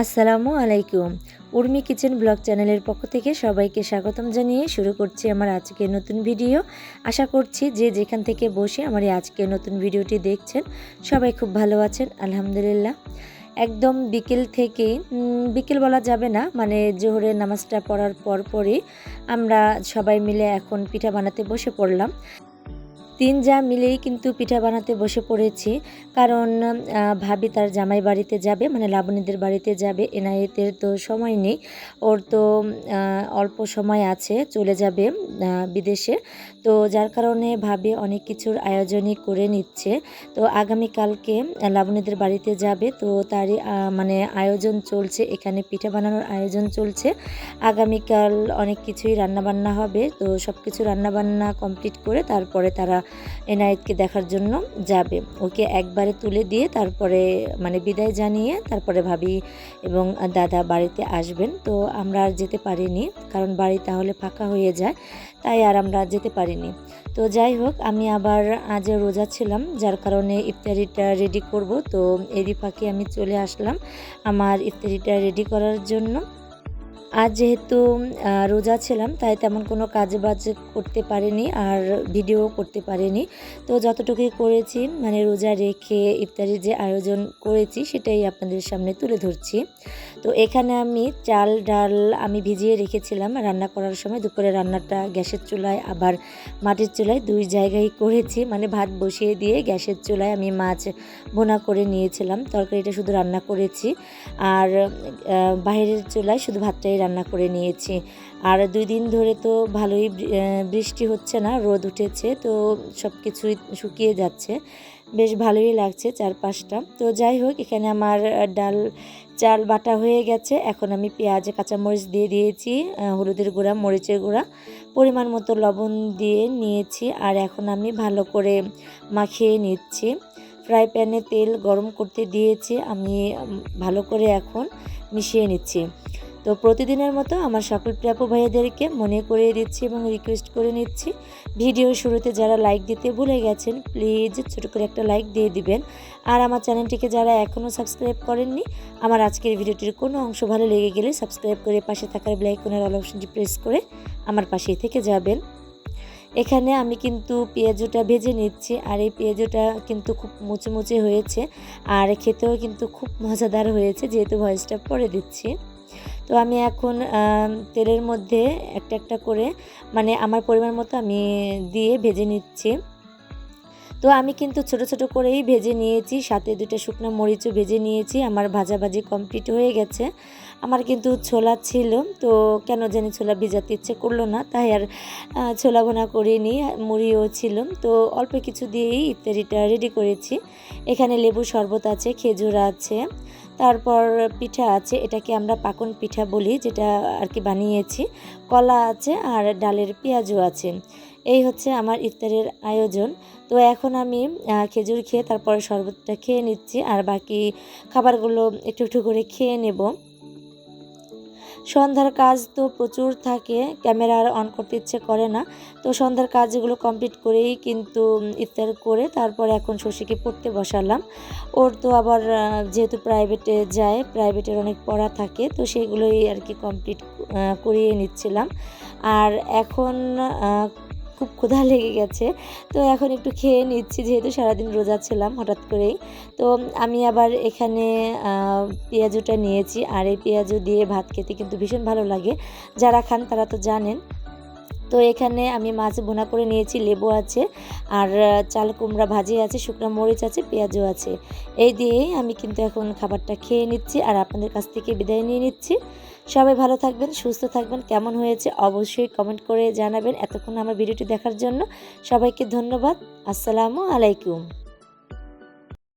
আসসালামু আলাইকুম। Urmi kitchen blog চ্যানেলের পক্ষ থেকে সবাইকে স্বাগতম জানিয়ে শুরু করছি আমার আজকের নতুন ভিডিও। আশা করছি যে যেখান থেকে বসে আমার এই আজকের নতুন ভিডিওটি দেখছেন, সবাই খুব ভালো আছেন, আলহামদুলিল্লাহ। একদম বিকেল থেকে বিকেল বলা যাবে না মানে জোহরের নামাজটা পড়ার পর পরই আমরা সবাই মিলে এখন পিঠা বানাতে বসে পড়লাম। তিন যা মিলেই কিন্তু পিঠা বানাতে বসে পড়েছি। কারণ ভাবি তার জামাই বাড়িতে যাবে মানে লাবণীদের বাড়িতে যাবে। এনায়েতের তো সময় নেই। ওর তো অল্প সময় আছে, চলে যাবে বিদেশে। তো যার কারণে ভাবি অনেক কিছুর আয়োজনই করে নিচ্ছে। তো আগামীকালকে লাবণীদের বাড়িতে যাবে। তো তারই মানে আয়োজন চলছে, এখানে পিঠা বানানোর আয়োজন চলছে। আগামীকাল অনেক কিছুই রান্নাবান্না হবে। তো সব কিছু রান্নাবান্না কমপ্লিট করে তারপরে তারা এনায়েতকে দেখার জন্য যাবে। ওকে একবারে তুলে দিয়ে তারপরে মানে বিদায় জানিয়ে তারপরে ভাবি এবং দাদা বাড়িতে আসবেন। তো আমরা আর যেতে পারিনি, কারণ বাড়ি তাহলে ফাঁকা হয়ে যায়, তাই আর আমরা যেতে পারিনি। তো যাই হোক, আমি আবার আজ রোজা ছিলাম, যার কারণে ইফতারিটা রেডি করব। তো এরই ফাঁকে আমি চলে আসলাম আমার ইফতারিটা রেডি করার জন্য। আজ যেহেতু রোজা ছিলাম, তাই তেমন কোনো কাজ বাজ করতে পারিনি আর ভিডিও করতে পারিনি। তো যতটুকুই করেছি মানে রোজা রেখে ইফতারির যে আয়োজন করেছি, সেটাই আপনাদের সামনে তুলে ধরছি। তো এখানে আমি চাল, ডাল আমি ভিজিয়ে রেখেছিলাম রান্না করার সময়। দুপুরে রান্নাটা গ্যাসের চুলায়, আবার মাটির চুলায় দুই জায়গায় করেছি। মানে ভাত বসিয়ে দিয়ে গ্যাসের চুলায় আমি মাছ বোনা করে নিয়েছিলাম। তরকারিটা শুধু রান্না করেছি। আর বাইরের চুলায় শুধু ভাতটাই রান্না করে নিয়েছি। আর দুই দিন ধরে তো ভালোই বৃষ্টি হচ্ছে না, রোদ উঠেছে, তো সব কিছুই শুকিয়ে যাচ্ছে। বেশ ভালোই লাগছে চারপাশটা। তো যাই হোক, এখানে আমার ডাল চাল বাটা হয়ে গেছে। এখন আমি পেঁয়াজে, কাঁচামরিচ দিয়ে দিয়েছি হলুদের গুঁড়া, মরিচের গুঁড়া। পরিমাণ মতো লবণ দিয়ে নিয়েছি আর এখন আমি ভালো করে মাখিয়ে নিচ্ছি। ফ্রাই প্যানে তেল গরম করতে দিয়েছি, আমি ভালো করে এখন মিশিয়ে নিচ্ছি। তো প্রতিদিনের মতো আমার সকল প্রিয়াপু ভাইয়াদেরকে মনে করিয়ে দিচ্ছি এবং রিকোয়েস্ট করে নিচ্ছি। ভিডিও শুরুতে যারা লাইক দিতে ভুলে গেছেন প্লিজ ছোটো করে একটা লাইক দিয়ে দিবেন। আর আমার চ্যানেলটিকে যারা এখনও সাবস্ক্রাইব করেননি, আমার আজকের ভিডিওটির কোনো অংশ ভালো লেগে গেলে সাবস্ক্রাইব করে পাশে থাকার ব্লাইকনের অল অপশনটি প্রেস করে আমার পাশেই থেকে যাবেন। এখানে আমি কিন্তু পেঁয়াজুটা ভেজে নিচ্ছি আর এই পেঁয়াজুটা কিন্তু খুব মুচে মুচে হয়েছে আর খেতেও কিন্তু খুব মজাদার হয়েছে, যেহেতু ভয়েসটা পরে দিচ্ছি। তো আমি এখন তেলের মধ্যে একটা একটা করে মানে আমার পরিমাণ মতো আমি দিয়ে ভেজে নিচ্ছি। তো আমি কিন্তু ছোট ছোট করেই ভেজে নিয়েছি, সাথে দুটো শুকনো মরিচও ভেজে নিয়েছি, আমার ভাজাভাজি কমপ্লিট হয়ে গেছে। আমার কিন্তু ছোলা ছিল, তো কেন জানি ছোলা ভিজাতে ইচ্ছে করল না, তাই আর ছোলা বোনা করিনি, মুড়িও ছিল। তো অল্প কিছু দিয়েই ইত্যাদিটা রেডি করেছি। এখানে লেবু শরবত আছে, খেজুর আছে। তারপর পিঠা আছে, এটাকে আমরা পাকন পিঠা বলি, যেটা আর কি বানিয়েছি। কলা আছে আর ডালের পেঁয়াজও আছে। এই হচ্ছে আমার ইফতারের আয়োজন। তো এখন আমি খেজুর খেয়ে তারপরে শরবতটা খেয়ে নিচ্ছি, আর বাকি খাবারগুলো একটু একটু করে খেয়ে নেব। সন্ধ্যার কাজ তো প্রচুর থাকে, ক্যামেরা আর অন করতে ইচ্ছে করে না। তো সন্ধ্যার কাজগুলো কমপ্লিট করেই কিন্তু ইফতার করে তারপর এখন শশীকে পড়তে বসালাম। ওর তো আবার যেহেতু প্রাইভেটে যায় প্রাইভেটের অনেক পড়া থাকে, তো সেগুলোই আর কি কমপ্লিট করিয়ে নিচ্ছিলাম। আর এখন খুব ক্ষুধা লেগে গেছে। তো এখন একটু খেয়ে নিচ্ছি, যেহেতু সারাদিন রোজা ছিলাম হঠাৎ করেই। তো আমি আবার এখানে পেঁয়াজুটা নিয়েছি। আর এই পেঁয়াজু দিয়ে ভাত খেতে কিন্তু ভীষণ ভালো লাগে। যারা খান তারা তো জানেন। তো এখানে আমি মাছ বোনা করে নিয়েছি, লেবু আছে, আর চাল কুমড়া ভাজি আছে, শুকনো মরিচ আছে, পেঁয়াজও আছে। এই দিয়েই আমি কিন্তু এখন খাবারটা খেয়ে নিচ্ছি। আর আপনাদের কাছ থেকে বিদায় নিয়ে নিচ্ছি। সবাই ভালো থাকবেন, সুস্থ থাকবেন, কেমন হয়েছে অবশ্যই কমেন্ট করে জানাবেন এতক্ষণ আমার ভিডিওটি দেখার জন্য। সবাইকে ধন্যবাদ, আসসালামু আলাইকুম।